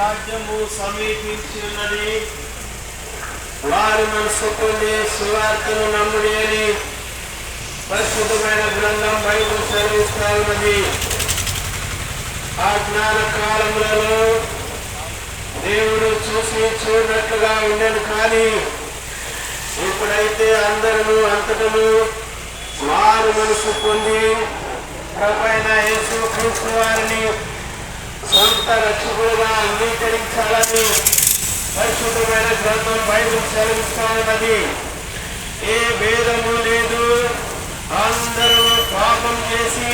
రాజ్యము సమీపించి ఉన్నది వారి మనసు పొంది సువార్తను నమ్ముడి అని పరిశుద్ధమైన గ్రంథం బైబిల్ సెలవిస్తా ఉన్నది. ఆ జ్ఞాన కాలములలో దేవుడు చూసి చూడనట్లుగా ఉండను కానీ ఇప్పుడైతే అందరూ అంతటను మారు మనసు పొంది ప్రభైన యేసు క్రీస్తు వారిని సొంత రక్షకుడుగా అంగీకరించాలని పరిశుద్ధమైన గ్రంథం బైబిల్ సెలవిస్తానన్నది. ఏ భేదము లేదు అందరూ పాపం చేసి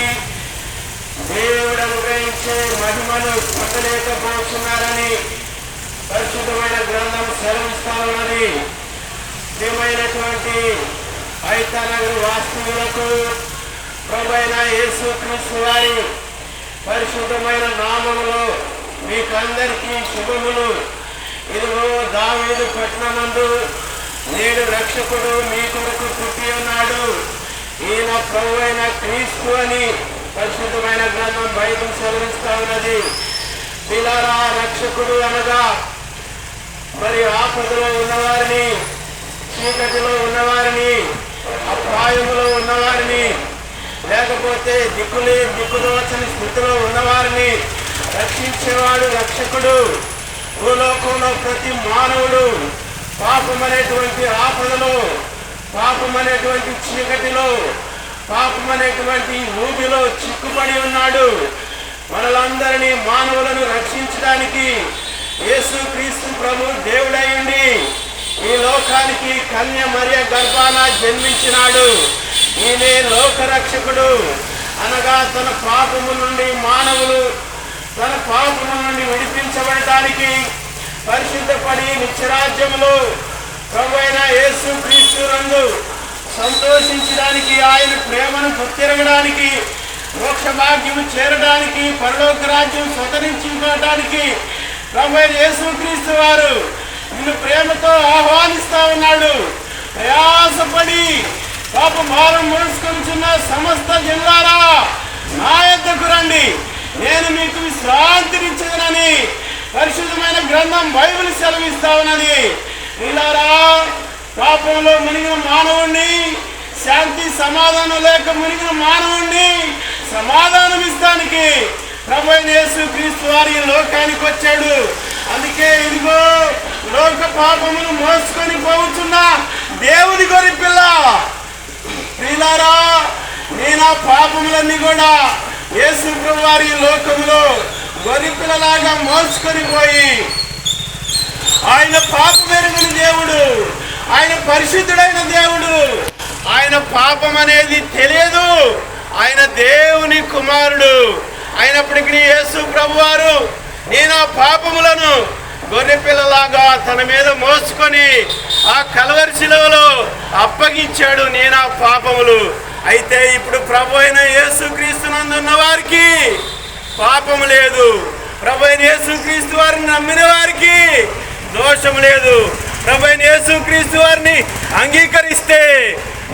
దేవుడు అనుగ్రహించే మహిమను పొందలేకపోతున్నారని పరిశుద్ధమైన గ్రంథం సెలవిస్తా ఉన్నది ప్రియమైనటువంటి ఐతానగర్ వాస్తవులకు ప్రభైన యేసు క్రీస్తు వారి పరిశుద్ధమైన నామములో మీకందరికీ శుభములు. ఇదిగో దావీదు పట్టణమందు నేడు రక్షకుడు మీ కొరకు పుట్టి ఉన్నాడు. ఈయన ప్రభు అయిన క్రీస్తు అని పరిశుద్ధమైన గ్రంథం బైబిల్ సెలవిస్తా ఉన్నది. పిల్లరా రక్షకుడు అనగా మరి ఆపదలో ఉన్నవారిని చీకటిలో ఉన్నవారిని అపాయములో ఉన్నవారిని లేకపోతే దిక్కులే దిక్కుదోచని స్థితిలో ఉన్నవారిని రక్షించేవాడు రక్షకుడు. భూలోకంలో ప్రతి మానవుడు పాపమనేటువంటి ఆపదలో పాపమనేటువంటి చీకటిలో పాపమనేటువంటి ఊబిలో చిక్కుపడి ఉన్నాడు. మనలందరినీ మానవులను రక్షించడానికి యేసు క్రీస్తు ప్రభు దేవుడయ్యండి ఈ లోకానికి కన్య మరియ గర్భాన జన్మించినాడు. ఈయనే లోకరక్షకుడు. అనగా తన పాపము నుండి మానవులు తన పాపము నుండి విడిపించబడటానికి పరిశుద్ధపడి నిత్యరాజ్యములో ప్రభువైన యేసు క్రీస్తు నందు సంతోషించడానికి ఆయన ప్రేమను గుర్తిరగడానికి మోక్ష భాగ్యము చేరడానికి పరలోక రాజ్యం స్వతరించుకోవడానికి ప్రభు అయిన యేసు క్రీస్తు వారు నిన్ను ప్రేమతో ఆహ్వానిస్తా ఉన్నాడు. ప్రయాసపడి పాప భారం మోసుకొంచున్న సమస్త జిల్లారా నా యొద్దకు రండి. నేను మీకు విశ్రాంతినిచ్చదనని పరిశుద్ధమైన గ్రంథం బైబిల్ సెలవిస్తా ఉన్నది. ఇలారా పాపంలో మునిగిన మానవుణ్ణి శాంతి సమాధానం లేక మునిగిన మానవుణ్ణి సమాధానం ఇస్తానికి ప్రభు యేసు క్రీస్తు వారి లోకానికి వచ్చాడు. అందుకే ఇదిగో లోక పాపమును మోసుకొని పోతున్న దేవుని గొరి పిల్ల ప్రియులారా నేను ఆ పాపములన్నీ కూడా యేసు వారి లోకంలో గొరిపిల్లలాగా మోసుకొని పోయి ఆయన పాపమెరుగని దేవుడు ఆయన పరిశుద్ధుడైన దేవుడు ఆయన పాపం అనేది తెలియదు. ఆయన దేవుని కుమారుడు. అయినప్పటికీ యేసు ప్రభువారు నేను ఆ పాపములను గొర్రె పిల్లలాగా తన మీద మోసుకొని ఆ కలవరి శిలువలో అప్పగించాడు నేను ఆ పాపములు. అయితే ఇప్పుడు ప్రభు అయిన యేసుక్రీస్తునందున్న వారికి పాపం లేదు. ప్రభు అయిన యేసుక్రీస్తు వారిని నమ్మిన వారికి దోషం లేదు. ప్రభు అయిన యేసుక్రీస్తు వారిని అంగీకరిస్తే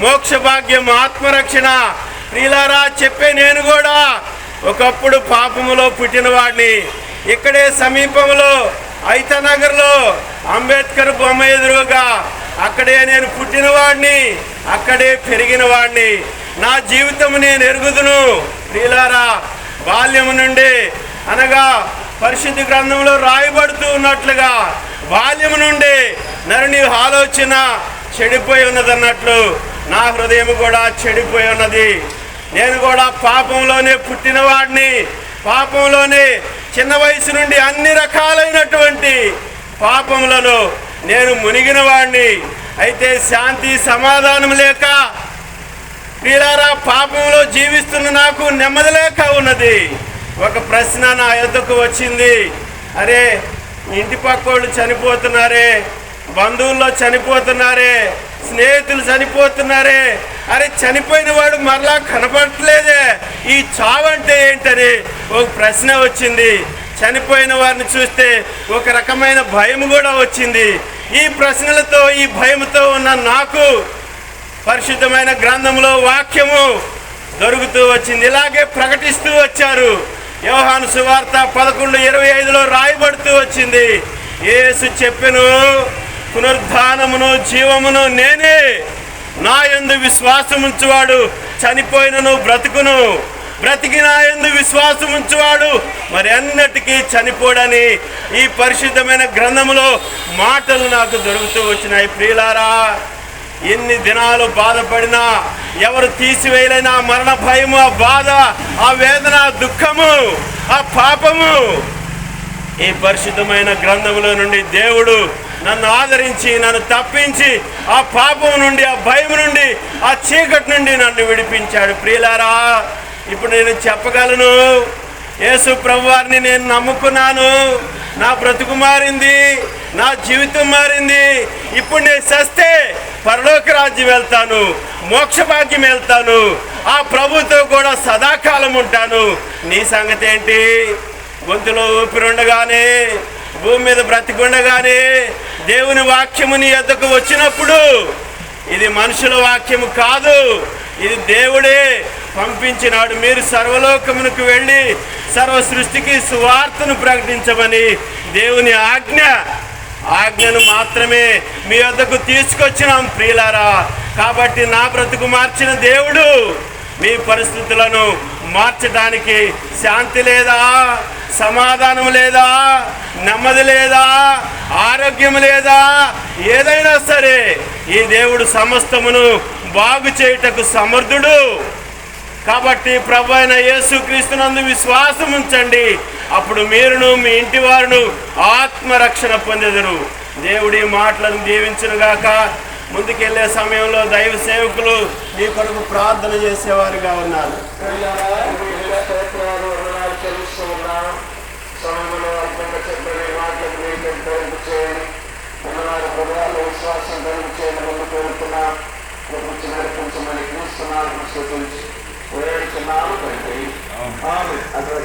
మోక్ష భాగ్యం ఆత్మరక్షణ. ప్రియులారా చెప్పే నేను కూడా ఒకప్పుడు పాపములో పుట్టినవాడిని. ఇక్కడే సమీపంలో ఐతనగర్లో అంబేద్కర్ బొమ్మ ఎదురుగా అక్కడే నేను పుట్టిన వాడిని అక్కడే పెరిగిన వాడిని నా జీవితం నేను ఎరుగుదును. ప్రియులారా బాల్యము నుండి అనగా పరిశుద్ధ గ్రంథంలో రాయబడుతూ ఉన్నట్లుగా బాల్యము నుండి నరుని ఆలోచన చెడిపోయి ఉన్నదన్నట్లు నా హృదయం కూడా చెడిపోయి ఉన్నది. నేను కూడా పాపంలోనే పుట్టిన వాడిని పాపంలోనే చిన్న వయసు నుండి అన్ని రకాలైనటువంటి పాపములను నేను మునిగిన వాడిని అయితే శాంతి సమాధానం లేక ప్రియులారా పాపంలో జీవిస్తున్న నాకు నెమ్మది లేక ఉన్నది. ఒక ప్రశ్న నా యొద్దకు వచ్చింది. అరే ఇంటి పక్కోళ్ళు చనిపోతున్నారే బంధువుల్లో చనిపోతున్నారే స్నేహితులు చనిపోతున్నారే అరే చనిపోయిన వాడు మరలా కనపడట్లేదే. ఈ చావు అంటే ఏంటని ఒక ప్రశ్న వచ్చింది. చనిపోయిన వారిని చూస్తే ఒక రకమైన భయం కూడా వచ్చింది. ఈ ప్రశ్నలతో ఈ భయంతో ఉన్న నాకు పరిశుద్ధమైన గ్రంథంలో వాక్యము దొరుకుతూ వచ్చింది. ఇలాగే ప్రకటిస్తూ వచ్చారు. యోహాను సువార్త పదకొండు ఇరవై ఐదులో రాయబడుతూ వచ్చింది. ఏసు చెప్పెను పునరుద్ధానమును జీవమును నేనే నా విశ్వాసం ఉంచువాడు చనిపోయినను బ్రతుకును. బ్రతికి నా విశ్వాసం ఉంచువాడు మరి అన్నటికీ చనిపోడని ఈ పరిశుద్ధమైన గ్రంథములో మాటలు నాకు దొరుకుతూ వచ్చినాయి. ప్రియులారా ఎన్ని దినాలు బాధపడినా ఎవరు తీసివేయలేని ఆ మరణ భయము ఆ బాధ ఆ వేదన దుఃఖము ఆ పాపము. ఈ పరిశుద్ధమైన గ్రంథములో నుండి దేవుడు నన్ను ఆదరించి నన్ను తప్పించి ఆ పాపం నుండి ఆ భయం నుండి ఆ చీకటి నుండి నన్ను విడిపించాడు. ప్రియులారా ఇప్పుడు నేను చెప్పగలను. యేసు ప్రభువారిని నేను నమ్ముకున్నాను. నా బ్రతుకు మారింది నా జీవితం మారింది. ఇప్పుడు నేను సస్తే పరలోక రాజ్యం వెళ్తాను మోక్షభాగ్యం వెళ్తాను ఆ ప్రభుతో కూడా సదాకాలం ఉంటాను. నీ సంగతి ఏంటి? గొంతులో ఊపిరుండగానే భూమి మీద బ్రతికుండగానే దేవుని వాక్యము నీ వచ్చినప్పుడు ఇది మనుషుల వాక్యము కాదు. ఇది దేవుడే పంపించినాడు. మీరు సర్వలోకమునకు వెళ్ళి సర్వ సృష్టికి సువార్తను ప్రకటించమని దేవుని ఆజ్ఞ. ఆజ్ఞను మాత్రమే మీ వద్దకు తీసుకొచ్చినాం ప్రియులారా. కాబట్టి నా బ్రతుకు మార్చిన దేవుడు మీ పరిస్థితులను మార్చడానికి శాంతి లేదా? సమాధానం లేదా? నెమ్మది లేదా? ఆరోగ్యం లేదా? ఏదైనా సరే ఈ దేవుడు సమస్తమును బాగు చేయుటకు సమర్థుడు. కాబట్టి ప్రభు అయిన యేసుక్రీస్తునందు విశ్వాసం ఉంచండి. అప్పుడు మీరును మీ ఇంటి వారును ఆత్మరక్షణ పొందెదరు. దేవుడి మాటలను దీవించునుగాక ముందుకెళ్ళే సమయంలో దైవ సేవకులు మీ కొరకు ప్రార్థన చేసేవారుగా ఉన్నారు సమయంలో అల్పంగా చెప్పిన మాటలకు కలుగు చేయండి ఉన్నవారి హృదయాల్లో విశ్వాసం కలుగు చేయండి ముందు కోరుతున్నా ప్రపంచ నడిపించమని క్రీస్తున్నాను స్థుతించి వేడుకున్నాను తండ్రి ఆమె అక్కడ